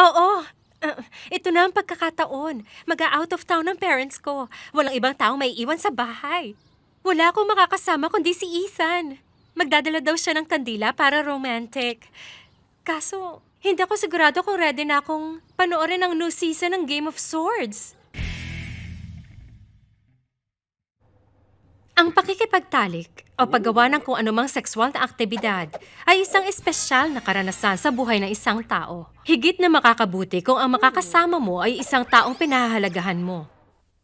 Oo. Ah, ito na ang pagkakataon. Mag-out of town ang parents ko. Walang ibang taong may iwan sa bahay. Wala akong makakasama kundi si Ethan. Magdadala daw siya ng kandila para romantic. Kaso, hindi ako sigurado kung ready na akong panoorin ang new season ng Game of Swords. Ang pakikipagtalik o paggawa ng kung anumang sexual na aktibidad ay isang espesyal na karanasan sa buhay ng isang tao. Higit na makakabuti kung ang makakasama mo ay isang taong pinahahalagahan mo.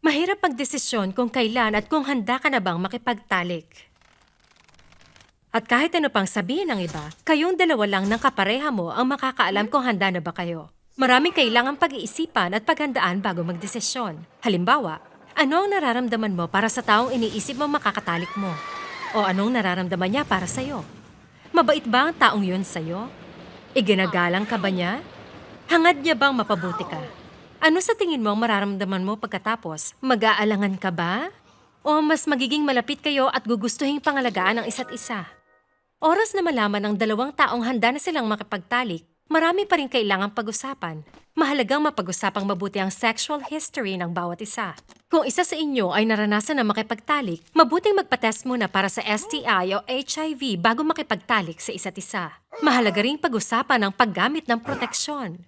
Mahirap magdesisyon kung kailan at kung handa ka na bang makipagtalik. At kahit ano pang sabihin ng iba, kayong dalawa lang ng kapareha mo ang makakaalam kung handa na ba kayo. Maraming kailangang pag-iisipan at paghandaan bago magdesisyon. Halimbawa, ano ang nararamdaman mo para sa taong iniisip mo makakatalik mo? O anong nararamdaman niya para sa'yo? Mabait ba ang taong yun sa'yo? Iginagalang ka ba niya? Hangad niya bang mapabuti ka? Ano sa tingin mo ang mararamdaman mo pagkatapos? Mag-aalangan ka ba? O mas magiging malapit kayo at gugustuhin pangalagaan ang isa't isa? Oras na malaman ng dalawang taong handa na silang makipagtalik, marami pa rin kailangang pag-usapan. Mahalagang mapag-usapang mabuti ang sexual history ng bawat isa. Kung isa sa inyo ay naranasan na makipagtalik, mabuting magpatest muna para sa STI o HIV bago makipagtalik sa isa't isa. Mahalaga ring pag-usapan ang paggamit ng proteksyon.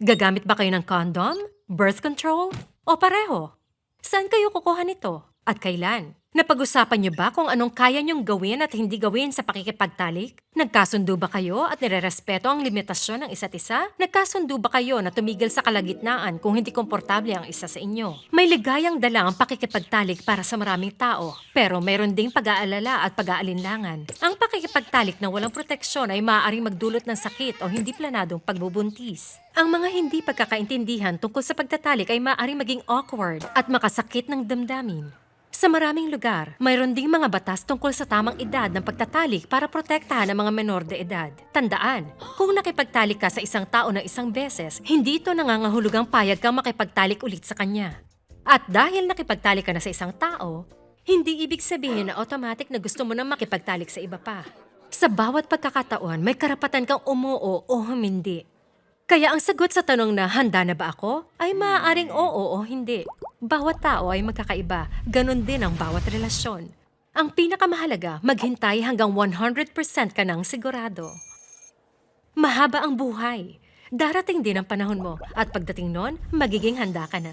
Gagamit ba kayo ng condom, birth control, o pareho? Saan kayo kukuha nito? At kailan? Napag-usapan niyo ba kung anong kaya niyong gawin at hindi gawin sa pakikipagtalik? Nagkasundo ba kayo at nirerespeto ang limitasyon ng isa't isa? Nagkasundo ba kayo na tumigil sa kalagitnaan kung hindi komportable ang isa sa inyo? May ligayang dala ang pakikipagtalik para sa maraming tao, pero mayroon ding pag-aalala at pag-aalinlangan. Ang pakikipagtalik na walang proteksyon ay maaaring magdulot ng sakit o hindi planadong pagbubuntis. Ang mga hindi pagkakaintindihan tungkol sa pagtatalik ay maaaring maging awkward at makasakit ng damdamin. Sa maraming lugar, mayroon ding mga batas tungkol sa tamang edad ng pagtatalik para protektahan ang mga menor de edad. Tandaan, kung nakipagtalik ka sa isang tao ng isang beses, hindi ito nangangahulugang payag kang makipagtalik ulit sa kanya. At dahil nakipagtalik ka na sa isang tao, hindi ibig sabihin na automatic na gusto mo nang makipagtalik sa iba pa. Sa bawat pagkakataon, may karapatan kang umuo o humindi. Kaya ang sagot sa tanong na handa na ba ako ay maaaring oo o hindi. Bawat tao ay magkakaiba, ganun din ang bawat relasyon. Ang pinakamahalaga, maghintay hanggang 100% ka nang sigurado. Mahaba ang buhay. Darating din ang panahon mo at pagdating nun, magiging handa ka na.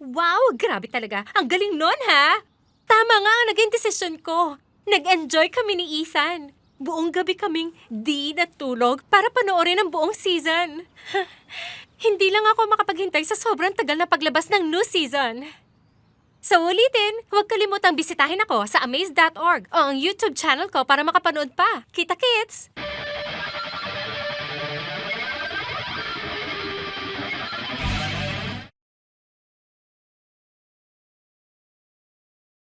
Wow, grabe talaga. Ang galing nun, ha? Tama nga ang naging desisyon ko. Nag-enjoy kami ni Ethan. Buong gabi kaming di natulog para panoorin ang buong season. Hindi lang ako makapaghintay sa sobrang tagal na paglabas ng new season. Sa ulitin, huwag kalimutang bisitahin ako sa amaze.org o ang YouTube channel ko para makapanood pa. Kita kits!